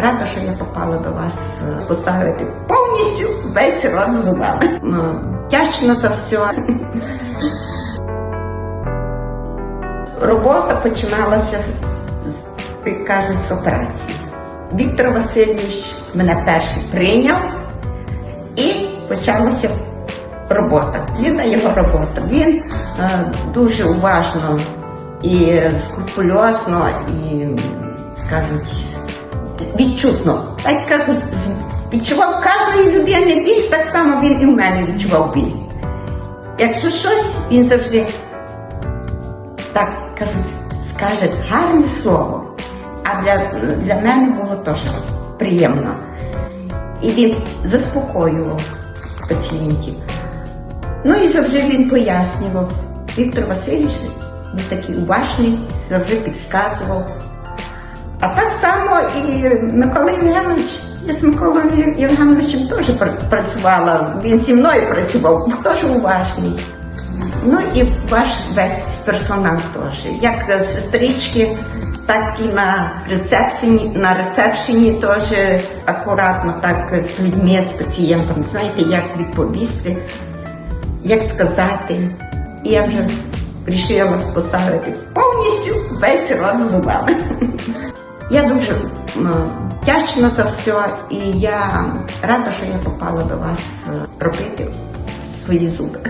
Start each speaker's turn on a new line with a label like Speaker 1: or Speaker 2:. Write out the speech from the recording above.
Speaker 1: рада, що я попала до вас е, поставити повністю весь рот зубами. Вдячна за все. Робота починалася, як кажуть, з операції. Віктор Васильович мене перший прийняв і почалася робота. Він його робота. Він е, дуже уважно і скрупульозно, і кажуть, відчутно. Так кажуть, відчував кожної людини біль, так само він і в мене відчував біль. Якщо щось, він завжди так кажуть, скаже гарне слово. А для, для мене було теж приємно. І він заспокоював пацієнтів. Ну і завжди він пояснював. Віктор Васильович був такий уважний, завжди підказував. А так само і Микола Євгенович. Я з Миколою Євгеновичем теж працювала. Він зі мною працював, теж уважний. Ну і ваш весь персонал теж. Як сестрички, так і на рецепції, на рецепшені теж акуратно так з людьми, з пацієнтом. Знаєте, як відповісти, як сказати. І я вже вирішила поставити повністю весь рот зубами. Я дуже вдячна за все, і я рада, що я попала до вас е, робити свої зуби.